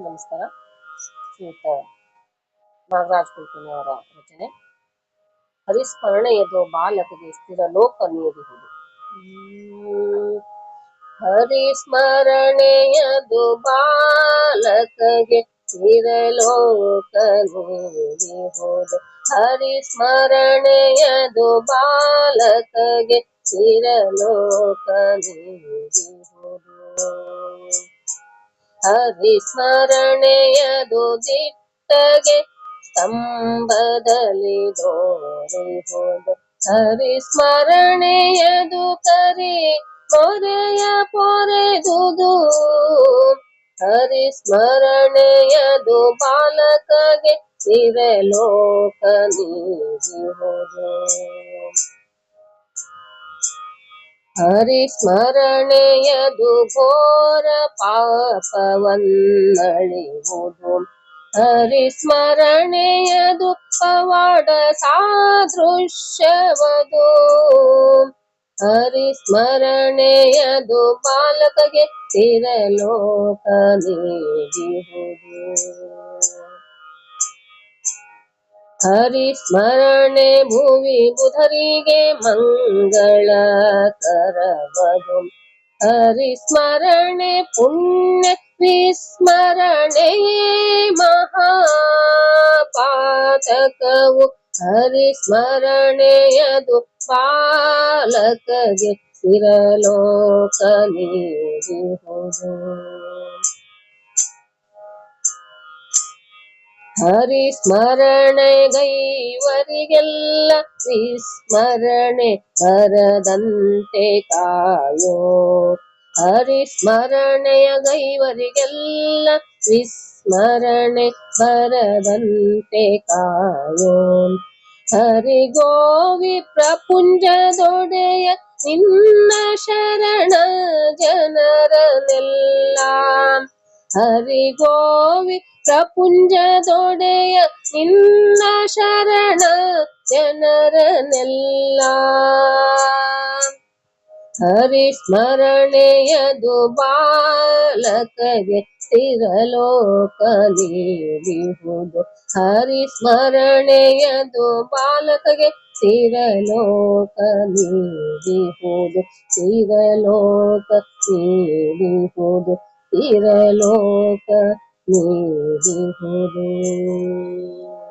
ನಮಸ್ಕಾರ ಶ್ರೀಯುತ ನಾಗರಾಜ್ ಕುಲಕರ್ಣಿ ಅವರ ರಚನೆ ಹರಿಸ್ಮರಣೆಯದು ಬಾಲಕಗೆ ಸ್ಥಿರ ಲೋಕ ನೀಡುವುದು ಹ್ಮ್. ಹರಿಸ್ಮರಣೆಯದು ಬಾಲಕಗೆ ಸ್ಥಿರ ಲೋಕ ನೀಡುವುದು ಹರಿಸ್ಮರಣೆಯದು ಬಾಲಕಗೆ ಸ್ಥಿರ ಲೋಕ ನೀಡುವುದು ಹರಿಸ್ಮರಣೆಯದು ದಿಟ್ಟಗೆ ಸ್ತಂಭದಲ್ಲಿ ದೋರಿಹುದು ಹರಿಸ್ಮರಣೆಯದು ಕರಿ ಮೊರೆಯ ಪೊರೆದುದು ಹರಿಸ್ಮರಣೆಯದು ಬಾಲಕಗೆ ಸಿರಲೋಕ ನೀಡುವುದು ಹರಿಸ್ಮರಣೆಯದು ಘೋರ ಪಾಪವನ್ನಳಿಯುವುದು. ಹರಿಸ್ಮರಣೆಯದು ದುಃಖವಾಡ ಸಾದೃಶ್ಯವದು. ಹರಿಸ್ಮರಣೆಯದು ಬಾಲಕಗೆ ಸಿರಲೋಕ ನೀಡುವುದು ಹರಿಸ್ಮರಣೆ ಭುವಿ ಬುಧರಿಗೆ ಮಂಗಳಕರವದು ಹರಿಸ್ಮರಣೆ ಪುಣ್ಯ ವಿಸ್ಮರಣೆಯೇ ಮಹಾಪಾತಕವು. ಹರಿಸ್ಮರಣೆಯದು ಬಾಲಕಗೆ ಸಿರಲೋಕ ನೀಡುವುದು ಹರಿಸ್ಮರಣೆಗೈವರಿಗೆಲ್ಲ ವಿಸ್ಮರಣೆ ಬರದಂತೆ ಕಾಯೋ ಹರಿಸ್ಮರಣೆಯ ಗೈವರಿಗೆಲ್ಲ ವಿಸ್ಮರಣೆ ಬರದಂತೆ ಕಾಯೋ ಹರಿಗೋವಿ ಪ್ರಪುಂಜದೊಡೆಯ ನಿನ್ನ ಶರಣ ಜನರನೆಲ್ಲ ಹರಿಗೋವಿ ಪ್ರಪುಂಜದೊಡೆಯ ನಿನ್ನ ಶರಣ ಜನರನೆಲ್ಲ. ಹರಿಸ್ಮರಣೆಯದು ಬಾಲಕಗೆ ನೀಡಿಹುದು ಹರಿ ಹರಿಸ್ಮರಣೆಯದು ಬಾಲಕಗೆ ತಿರಲೋಕ ನೀಡಿಹುದು ತಿರಲೋಕ ನೀಡಿಹುದು ಸ್ಥಿರಲೋಕ Guru Hare.